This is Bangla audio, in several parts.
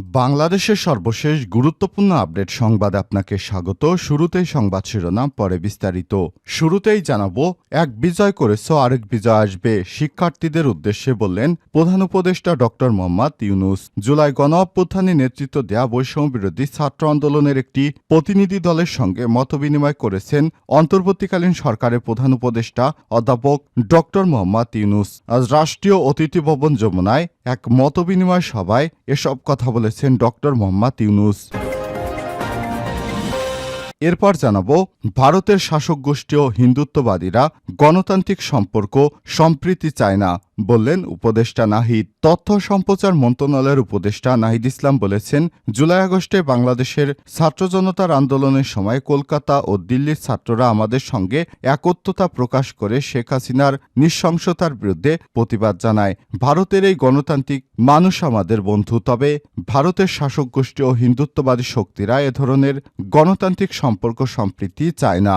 বাংলাদেশের সর্বশেষ গুরুত্বপূর্ণ আপডেট সংবাদ আপনাকে স্বাগত। শুরুতেই সংবাদ শিরোনাম, পরে বিস্তারিত। শুরুতেই জানাব, এক বিজয় করেছ, আরেক বিজয় আসবে, শিক্ষার্থীদের উদ্দেশ্যে বললেন প্রধান উপদেষ্টা ডক্টর মোহাম্মদ ইউনুস। জুলাই গণ অভ্যুত্থানে নেতৃত্ব দেয়া বৈষম্য বিরোধী ছাত্র আন্দোলনের একটি প্রতিনিধি দলের সঙ্গে মতবিনিময় করেছেন অন্তর্বর্তীকালীন সরকারের প্রধান উপদেষ্টা অধ্যাপক ডক্টর মোহাম্মদ ইউনুস। আজ রাষ্ট্রীয় অতিথি ভবন যমুনায় এক মতবিনিময় সভায় এসব কথা বলেছেন ডক্টর মোহাম্মদ ইউনুস। এরপর জানাব, ভারতের শাসক গোষ্ঠী ও হিন্দুত্ববাদীরা গণতান্ত্রিক সম্পর্ক সম্প্রীতি চায় না বললেন উপদেষ্টা নাহিদ। তথ্য সম্প্রচার মন্ত্রণালয়ের উপদেষ্টা নাহিদ ইসলাম বলেছেন, জুলাই আগস্টে বাংলাদেশের ছাত্র জনতার আন্দোলনের সময় কলকাতা ও দিল্লির ছাত্ররা আমাদের সঙ্গে একত্রতা প্রকাশ করে শেখ হাসিনার নৃশংসতার বিরুদ্ধে প্রতিবাদ জানায়। ভারতের এই গণতান্ত্রিক মানুষ আমাদের বন্ধু, তবে ভারতের শাসক গোষ্ঠী ও হিন্দুত্ববাদী শক্তিরা এ ধরনের গণতান্ত্রিক সম্পর্ক সম্প্রীতি চায় না।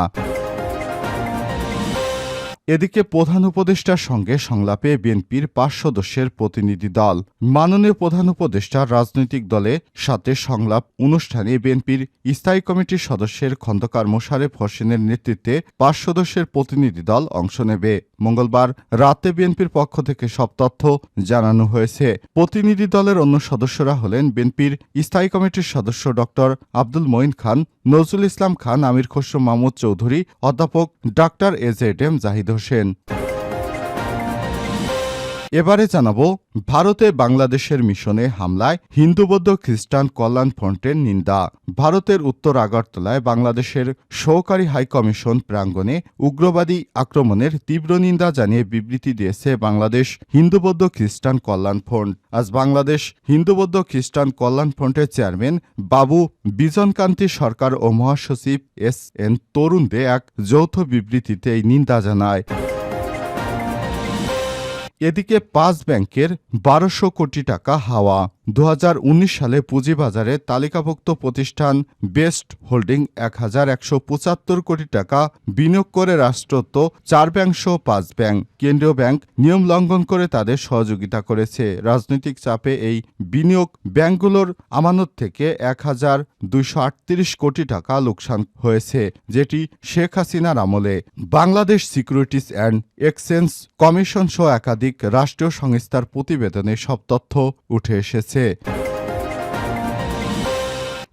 এদিকে প্রধান উপদেষ্টার সঙ্গে সংলাপে বিএনপির পাঁচ সদস্যের প্রতিনিধি দল। মাননীয় প্রধান উপদেষ্টার রাজনৈতিক দলের সাথে সংলাপ অনুষ্ঠানে বিএনপির স্থায়ী কমিটির সদস্যের খন্দকার মোশারেফ হোসেনের নেতৃত্বে পাঁচ সদস্যের প্রতিনিধি দল অংশ নেবে। মঙ্গলবার রাতে বিএনপির পক্ষ থেকে সব তথ্য জানানো হয়েছে। প্রতিনিধি দলের অন্য সদস্যরা হলেন বিএনপির স্থায়ী কমিটির সদস্য ডক্টর আব্দুল মঈন খান, নজরুল ইসলাম খান, আমির খসরু মাহমুদ চৌধুরী, অধ্যাপক doctor A Z M Zahid Hossain এবারে জানাব, ভারতে বাংলাদেশের মিশনে হামলায় হিন্দু বৌদ্ধ খ্রিস্টান কল্যাণ ফ্রন্টের নিন্দা। ভারতের উত্তর আগরতলায় বাংলাদেশের সহকারী হাইকমিশন প্রাঙ্গণে উগ্রবাদী আক্রমণের তীব্র নিন্দা জানিয়ে বিবৃতি দিয়েছে বাংলাদেশ হিন্দু বৌদ্ধ খ্রিস্টান কল্যাণ ফ্রন্ট। আজ বাংলাদেশ হিন্দু বৌদ্ধ খ্রিস্টান কল্যাণ ফ্রন্টের চেয়ারম্যান বাবু বিজনকান্তি সরকার ও মহাসচিব এস এন তরুণ দে এক যৌথ বিবৃতিতে এই নিন্দা জানায়। এদিকে পাঁচ ব্যাংকের বারোশো কোটি টাকা হাওয়া। দু হাজার উনিশ সালে পুঁজিবাজারে তালিকাভুক্ত প্রতিষ্ঠান বেস্ট হোল্ডিং এক হাজার একশো পঁচাত্তর কোটি টাকা বিনিয়োগ করে রাষ্ট্রত্ব, চার সহ পাঁচ ব্যাংক। কেন্দ্রীয় ব্যাংক নিয়ম লঙ্ঘন করে তাদের সহযোগিতা করেছে। রাজনৈতিক চাপে এই বিনিয়োগ ব্যাংকগুলোর আমানত থেকে এক হাজার দুইশো আটত্রিশ কোটি টাকা লোকসান হয়েছে, যেটি শেখ হাসিনার আমলে। Bangladesh securities and exchange commission সহ একাধিক রাষ্ট্রীয় সংস্থার প্রতিবেদনে সব তথ্য উঠে এসেছে।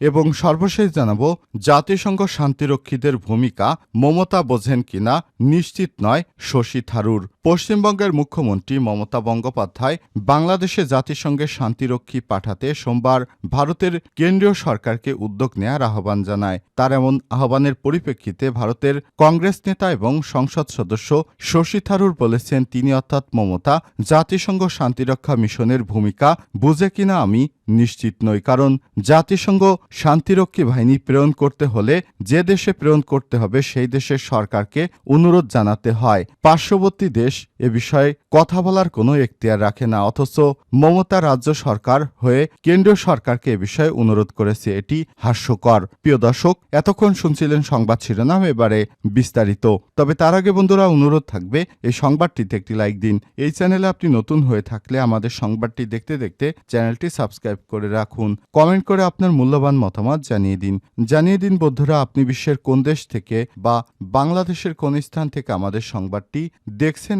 এবং সর্বশেষ জানাব জাতিসংঘ শান্তিরক্ষীদের ভূমিকা মমতা বোঝেন কিনা নিশ্চিত নয় শশী থারুর। পশ্চিমবঙ্গের মুখ্যমন্ত্রী মমতা বন্দ্যোপাধ্যায় বাংলাদেশে জাতিসংঘের শান্তিরক্ষী পাঠাতে সোমবার ভারতের কেন্দ্রীয় সরকারকে উদ্যোগ নেয়ার আহ্বান জানায়। তার এমন আহ্বানের পরিপ্রেক্ষিতে ভারতের কংগ্রেস নেতা এবং সংসদ সদস্য শশী থারুর বলেছেন, তিনি অর্থাৎ মমতা জাতিসংঘ শান্তিরক্ষা মিশনের ভূমিকা বুঝে কিনা আমি নিশ্চিত নই। কারণ জাতিসংঘ শান্তিরক্ষী বাহিনী প্রেরণ করতে হলে যে দেশে প্রেরণ করতে হবে, সেই দেশের সরকারকে অনুরোধ জানাতে হয়। পার্শ্ববর্তী দেশ এ বিষয়ে কথা বলার কোনো এখতিয়ার রাখে না, অথচ মমতা রাজ্য সরকার হয়ে কেন্দ্রীয় সরকারকে এ বিষয়ে অনুরোধ করেছে। এটি হাস্যকর। প্রিয় দর্শক, এতক্ষণ শুনছিলেন সংবাদ শিরোনাম, এবারে বিস্তারিত। তবে তার আগে বন্ধুরা, অনুরোধ থাকবে, এই সংবাদটিতে একটি লাইক দিন। এই চ্যানেলে আপনি নতুন হয়ে থাকলে আমাদের সংবাদটি দেখতে দেখতে চ্যানেলটি সাবস্ক্রাইব করে রাখুন। কমেন্ট করে আপনার মূল্যবান মতামত জানিয়ে দিন। জানিয়ে দিন বন্ধুরা, আপনি বিশ্বের কোন দেশ থেকে বা বাংলাদেশের কোন স্থান থেকে আমাদের সংবাদটি দেখছেন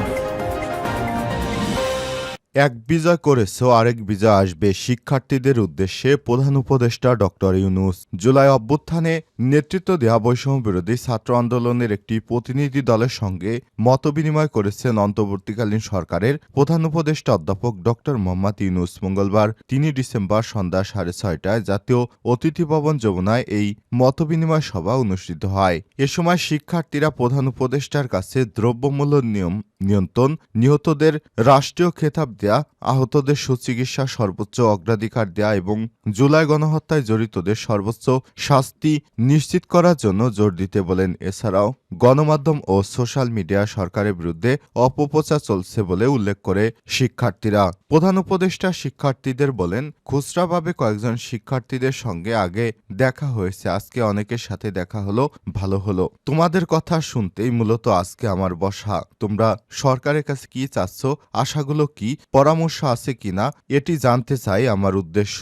এক বিজয় করেছে আরেক বিজয় আসবে শিক্ষার্থীদের উদ্দেশ্যে প্রধান উপদেষ্টা ডক্টর ইউনুস। জুলাই অভ্যুত্থানে নেতৃত্ব দেওয়া বৈষম্য বিরোধী ছাত্র আন্দোলনের একটি প্রতিনিধি দলের সঙ্গে মতবিনিময় করেছেন অন্তর্বর্তীকালীন সরকারের প্রধান উপদেষ্টা অধ্যাপক ডক্টর মোহাম্মদ ইউনুস। মঙ্গলবার তিন ডিসেম্বর সন্ধ্যা সাড়ে ছয়টায় জাতীয় অতিথি ভবন যমুনায় এই মতবিনিময় সভা অনুষ্ঠিত হয়। এ সময় শিক্ষার্থীরা প্রধান উপদেষ্টার কাছে দ্রব্যমূল্য নিয়ম নিয়ন্ত্রণ, নিহতদের রাষ্ট্রীয় খেতাব দেয়া, আহতদের সুচিকিৎসা, সর্বোচ্চ অগ্রাধিকার দেয়া এবং জুলাই গণহত্যায় জড়িতদের সর্বোচ্চ শাস্তি নিশ্চিত করার জন্য জোর দিতে বলেন। এছাড়াও গণমাধ্যম ও সোশ্যাল মিডিয়া সরকারের বিরুদ্ধে অপপ্রচার চলছে বলে উল্লেখ করে শিক্ষার্থীরা। প্রধান উপদেষ্টা শিক্ষার্থীদের বলেন খুচরাভাবে কয়েকজন শিক্ষার্থীদের সঙ্গে আগে দেখা হয়েছে, আজকে অনেকের সাথে দেখা হলো, ভালো হলো। তোমাদের কথা শুনতেই মূলত আজকে আমার বসা। তোমরা সরকারের কাছে কি চাচ্ছ আশাগুলো কি পরামর্শ আছে কিনা এটি জানতে চাই আমার উদ্দেশ্য।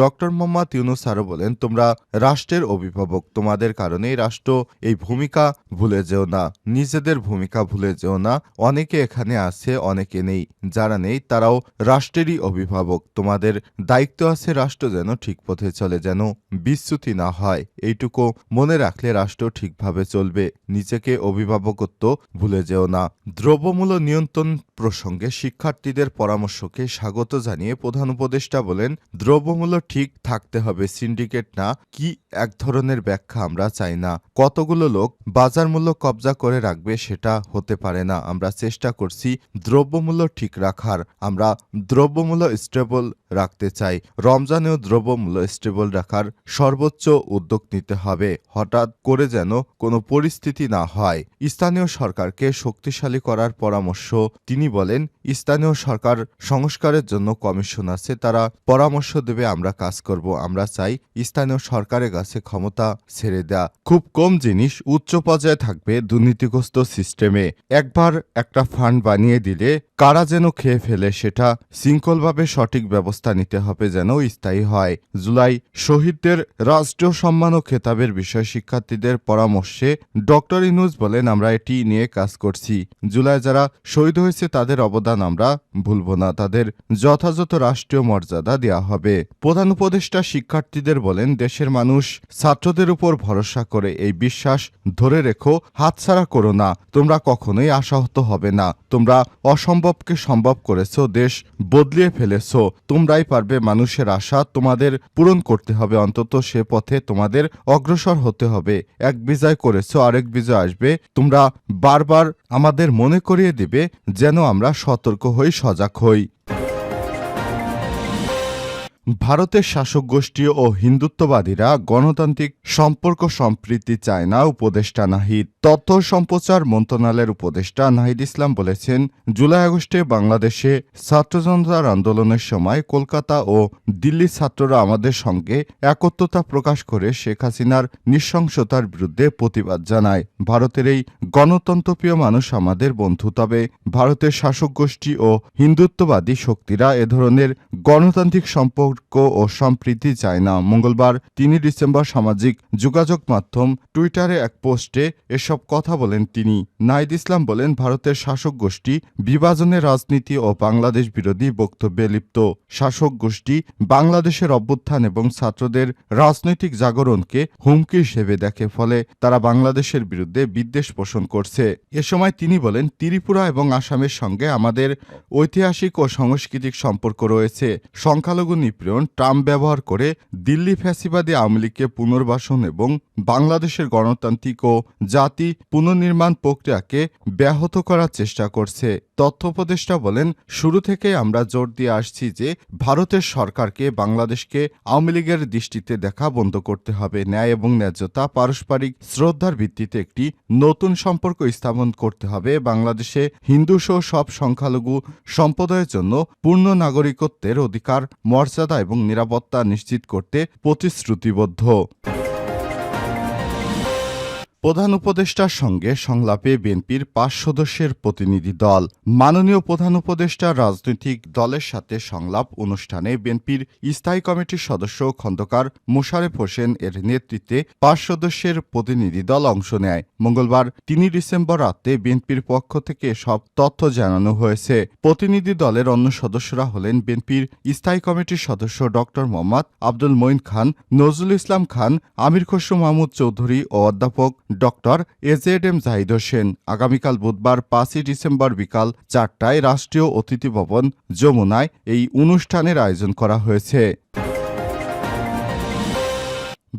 ডক্টর মোহাম্মদ ইউনুস আরও বলেন, তোমরা রাষ্ট্রের অভিভাবক, তোমাদের কারণেই রাষ্ট্র এই ভূমিকা ভুলে যেও না, নিজেদের ভূমিকা ভুলে যেও না। অনেকে এখানে আছে, অনেকে নেই, যারা নেই তারাও রাষ্ট্রেরই অভিভাবক। তোমাদের দায়িত্ব আছে রাষ্ট্র যেন ঠিক পথে চলে, যেন বিচ্যুতি না হয়। এইটুকু মনে রাখলে রাষ্ট্র ঠিকভাবে চলবে। নিজেকে অভিভাবকত্ব ভুলে যেও না। দ্রব্যমূল্য নিয়ন্ত্রণ প্রসঙ্গে শিক্ষার্থীদের পরামর্শকে স্বাগত জানিয়ে প্রধান উপদেষ্টা বলেন, দ্রব্যমূল্য ঠিক থাকতে হবে সিন্ডিকেট না কি এক ধরনের ব্যাখ্যা আমরা চাই না। কতগুলো লোক বাজার মূল্য কবজা করে রাখবে সেটা হতে পারে না। আমরা চেষ্টা করছি দ্রব্যমূল্য ঠিক রাখার। আমরা দ্রব্যমূল্য স্টেবল রাখতে চাই। রমজানেও দ্রব্যমূল্য স্টেবল রাখার সর্বোচ্চ উদ্যোগ নিতে হবে। হঠাৎ করে যেন কোনো পরিস্থিতি না হয়। স্থানীয় সরকারকে শক্তিশালী করার পরামর্শ তিনি বলেন, স্থানীয় সরকার সংস্কারের জন্য কমিশন আছে। তারা পরামর্শ দেবে, আমরা কাজ করব। আমরা চাই স্থানীয় সরকারের কাছে ক্ষমতা ছেড়ে দেয়া খুব কম জিনিস উচ্চ পর্যায়ে থাকবে দুর্নীতিগ্রস্ত সিস্টেমে। একবার একটা ফান্ড বানিয়ে দিলে কারা যেন খেয়ে ফেলে সেটা শৃঙ্খলভাবে সঠিক ব্যবস্থা নিতে হবে যেন স্থায়ী হয়। জুলাই শহীদদের রাষ্ট্রীয় সম্মান ও খেতাবের বিষয় শিক্ষার্থীদের পরামর্শে ডক্টর ইনুজ বলেন, আমরা এটি নিয়ে কাজ করছি। জুলাই যারা শহীদ হয়েছে তাদের অবদান আমরা ভুলব না। তাদের যথাযথ রাষ্ট্রীয় মর্যাদা দেওয়া হবে। প্রধান উপদেষ্টা শিক্ষার্থীদের বলেন, দেশের মানুষ ছাত্রদের উপর ভরসা করে এই বিশ্বাস ধরে রেখো, হাতছাড়া করো না। তোমরা কখনোই আশাহত হবে না। তোমরা অসম্ভবকে সম্ভব করেছ, দেশ বদলিয়ে ফেলেছো। তোমরাই পারবে মানুষের আশা তোমাদের পূরণ করতে হবে। অন্তত সে পথে তোমাদের অগ্রসর হতে হবে। এক বিজয় করেছ, আরেক বিজয় আসবে। তোমরা বারবার আমাদের মনে করিয়ে দিবে, যেন আমরা সতর্ক হই, সজাগ হই। ভারতের শাসক গোষ্ঠী ও হিন্দুত্ববাদীরা গণতান্ত্রিক সম্পর্ক সম্প্রীতি চায় না উপদেষ্টা নাহিদ, তথ্য সম্প্রচার মন্ত্রণালয়ের উপদেষ্টা নাহিদ ইসলাম বলেছেন, জুলাই আগস্টে বাংলাদেশে ছাত্র জনতার আন্দোলনের সময় কলকাতা ও দিল্লির ছাত্ররা আমাদের সঙ্গে একত্রতা প্রকাশ করে শেখ হাসিনার নৃশংসতার বিরুদ্ধে প্রতিবাদ জানায়। ভারতের এই গণতন্ত্রপ্রিয় মানুষ আমাদের বন্ধু। তবে ভারতের শাসক গোষ্ঠী ও হিন্দুত্ববাদী শক্তিরা এ ধরনের গণতান্ত্রিক সম্পর্ক ও সম্প্রীতি চায় না। মঙ্গলবার তিন ডিসেম্বর সামাজিক যোগাযোগ মাধ্যম টুইটারে এক পোস্টে এসব কথা বলেন তিনি। নাইদ ইসলাম বলেন, ভারতের শাসক গোষ্ঠী বিভাজনের রাজনীতি ও বাংলাদেশ বিরোধী বক্তব্যে লিপ্ত। শাসক গোষ্ঠী বাংলাদেশের অভ্যুত্থান এবং ছাত্রদের রাজনৈতিক জাগরণকে হুমকি হিসেবে দেখে, ফলে তারা বাংলাদেশের বিরুদ্ধে বিদ্বেষ পোষণ করছে। এ সময় তিনি বলেন, ত্রিপুরা এবং আসামের সঙ্গে আমাদের ঐতিহাসিক ও সাংস্কৃতিক সম্পর্ক রয়েছে। সংখ্যালঘু নিপীড়ন ট্রাম্প ব্যবহার করে দিল্লি ফ্যাসিবাদী আওয়ামী লীগকে পুনর্বাসন এবং বাংলাদেশের গণতান্ত্রিক ও জাতি পুনর্নির্মাণ প্রক্রিয়াকে ব্যাহত করার চেষ্টা করছে। তথ্য উপদেষ্টা বলেন, শুরু থেকে আমরা জোর দিয়ে আসছি যে ভারতের সরকারকে বাংলাদেশকে আওয়ামী লীগের দৃষ্টিতে দেখা বন্ধ করতে হবে। ন্যায় এবং ন্যায্যতা, পারস্পরিক শ্রদ্ধার ভিত্তিতে একটি নতুন সম্পর্ক স্থাপন করতে হবে। বাংলাদেশে হিন্দু সহ সব সংখ্যালঘু সম্প্রদায়ের জন্য পূর্ণ নাগরিকত্বের অধিকার, মর্যাদা এবং নিরাপত্তা নিশ্চিত করতে প্রতিশ্রুতিবদ্ধ। প্রধান উপদেষ্টার সঙ্গে সংলাপে বিএনপির পাঁচ সদস্যের প্রতিনিধি দল। মাননীয় প্রধান উপদেষ্টা রাজনৈতিক দলের সাথে সংলাপ অনুষ্ঠানে বিএনপির স্থায়ী কমিটির সদস্য খন্দকার মোশারেফ হোসেন এর নেতৃত্বে পাঁচ সদস্যের প্রতিনিধি দল অংশ নেয়। মঙ্গলবার তিন ডিসেম্বর রাতে বিএনপির পক্ষ থেকে সব তথ্য জানানো হয়েছে। প্রতিনিধি দলের অন্য সদস্যরা হলেন বিএনপির স্থায়ী কমিটির সদস্য ডক্টর মোহাম্মদ আব্দুল মঈন খান, নজরুল ইসলাম খান, আমির খসরু মাহমুদ চৌধুরী ও অধ্যাপক doctor A Z M Zahid Hossain. আগামীকাল বুধবার পাঁচই ডিসেম্বর বিকাল চারটায় রাষ্ট্রীয় অতিথি ভবন যমুনায় এই অনুষ্ঠানের আয়োজন করা হয়েছে।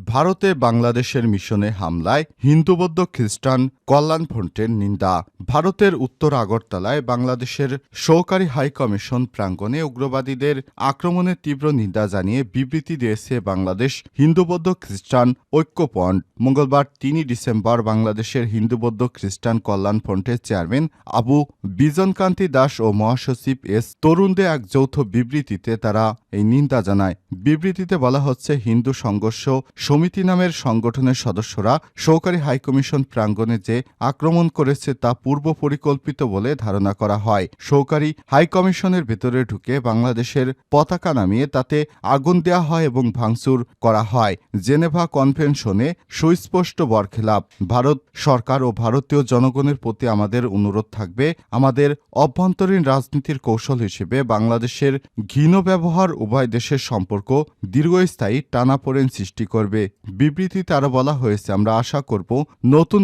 ভারতে বাংলাদেশের মিশনে হামলায় হিন্দু বৌদ্ধ খ্রিস্টান কল্যাণ ফ্রন্টের নিন্দা ভারতের উত্তর আগরতলায় বাংলাদেশের সহকারী হাইকমিশন প্রাঙ্গণে উগ্রবাদীদের আক্রমণের তীব্র নিন্দা জানিয়ে বিবৃতি দিয়েছে বাংলাদেশ হিন্দু বৌদ্ধ খ্রিস্টান ঐক্যপন্ড মঙ্গলবার তিনই ডিসেম্বর বাংলাদেশের হিন্দু বৌদ্ধ খ্রিস্টান কল্যাণ ফ্রন্টের চেয়ারম্যান আবু বিজনকান্তি দাস ও মহাসচিব এস তরুণ দে এক যৌথ বিবৃতিতে তারা এই নিন্দা জানায়। বিবৃতিতে বলা হচ্ছে, হিন্দু সংঘর্ষ সমিতি নামের সংগঠনের সদস্যরা সহকারী হাইকমিশন প্রাঙ্গণে যে আক্রমণ করেছে তা পূর্ব পরিকল্পিত বলে ধারণা করা হয়। সহকারী হাইকমিশনের ভেতরে ঢুকে বাংলাদেশের পতাকা নামিয়ে তাতে আগুন দেওয়া হয় এবং ভাঙচুর করা হয়। জেনেভা কনভেনশনে সুস্পষ্ট বরখেলাপ। ভারত সরকার ও ভারতীয় জনগণের প্রতি আমাদের অনুরোধ থাকবে, আমাদের অভ্যন্তরীণ রাজনীতির কৌশল হিসেবে বাংলাদেশের ঘৃণ ব্যবহার উভয় দেশের সম্পর্ক দীর্ঘস্থায়ী টানাপোড়েন সৃষ্টি করবে। বিবৃতিতে আরও বলা হয়েছে, আমরা আশা করব, নতুন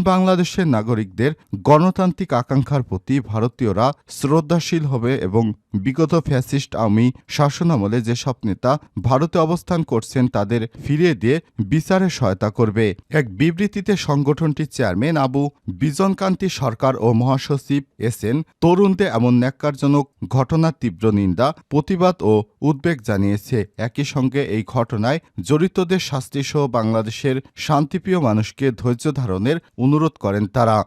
বাংলাদেশের নাগরিকদের গণতান্ত্রিক আকাঙ্ক্ষার প্রতি ভারতীয়রা শ্রদ্ধাশীল হবে এবং বিগত ফ্যাসিস্ট আওয়ামী শাসনামলে যেসব নেতা ভারতে অবস্থান করছেন তাদের ফিরিয়ে দিয়ে বিচারে সহায়তা করবে। এক বিবৃতিতে সংগঠনটির চেয়ারম্যান আবু বিজনকান্তি সরকার ও মহাসচিব এসেন তরুণদের এমন ন্যাক্কারজনক ঘটনার তীব্র নিন্দা, প্রতিবাদ ও উদ্বেগ জানিয়েছে। একই সঙ্গে এই ঘটনায় জড়িতদের শাস্তিসহ বাংলাদেশের শান্তিপ্রিয় মানুষকে ধৈর্য ধারণের অনুরোধ করেন তারা